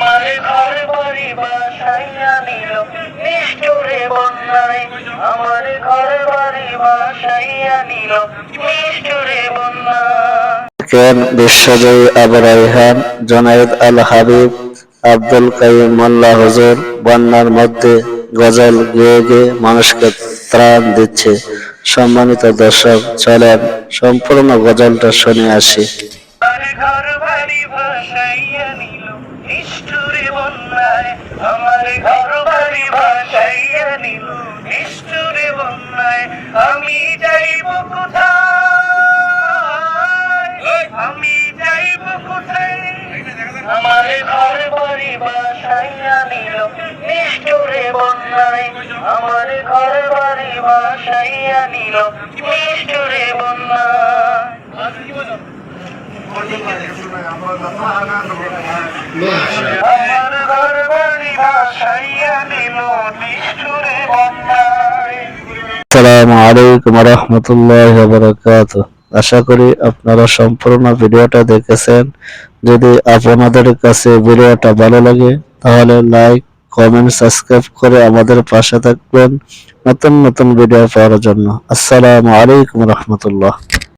আমার ঘর বাড়ি বাসাইয়া নিল নিষ্ঠুরে বন্যায়। আমার ঘর বাড়ি বাসাইয়া নিল নিষ্ঠুরে বন্যায়। কেন বিশ্বজয়ী আবু রাইহান জনায়েদ আল হাবিব আব্দুল কাইম মোল্লা হুজুর বন্যার মধ্যে গজল গেয়ে গেয়ে মানুষকে ত্রাণ দিচ্ছে। সম্মানিত দর্শক চলেন সম্পূর্ণ গজলটা শুনে আসি। ঘর বাড়ি ভাসাইয়া নিল নিষ্ঠুরে বন্যায় আমার ঘর বাড়ি ভাসাইয়া নিল। নিষ্ঠুরে বন্যায় আমি যাইব কোথায়? আমি যাইব কোথায়? আমার ঘর বাড়ি ভাসাইয়া নিল। নিষ্ঠুরে বন্যায় আমার ঘর বাড়ি ভাসাইয়া নিল। নিষ্ঠুরে আমার ঘর বাড়ি ভাসাইয়া নিষ্ঠুরে আলাইকুম রহমতুল্লাহ আশা করি আপনারা সম্পূর্ণ ভিডিওটা দেখেছেন। যদি আপনাদের কাছে ভিডিওটা ভালো লাগে, তাহলে লাইক, কমেন্ট, সাবস্ক্রাইব করে আমাদের পাশে থাকবেন নতুন নতুন ভিডিও পাওয়ার জন্য। আসসালামু আলাইকুম রহমতুল্লাহ।